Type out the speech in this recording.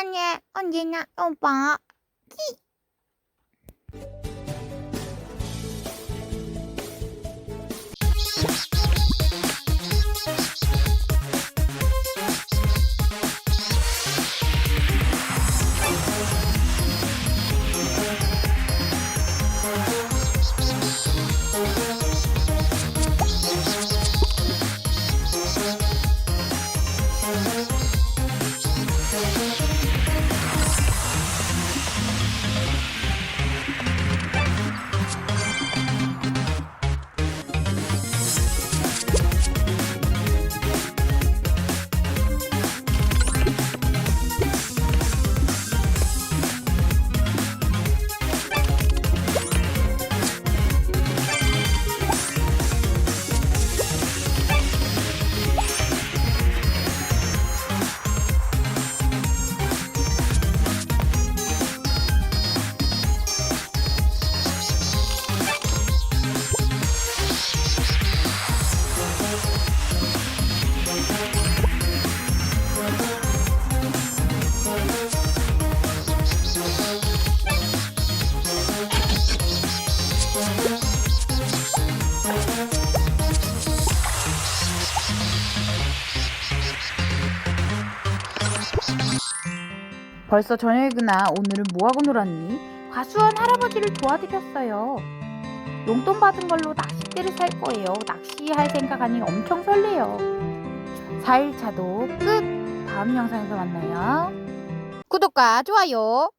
사랑해. 언제나 오빠. 벌써 저녁이구나. 오늘은 뭐하고 놀았니? 과수원 할아버지를 도와드렸어요. 용돈 받은 걸로 낚싯대를 살 거예요. 낚시할 생각하니 엄청 설레요. 4일차도 끝! 다음 영상에서 만나요. 구독과 좋아요.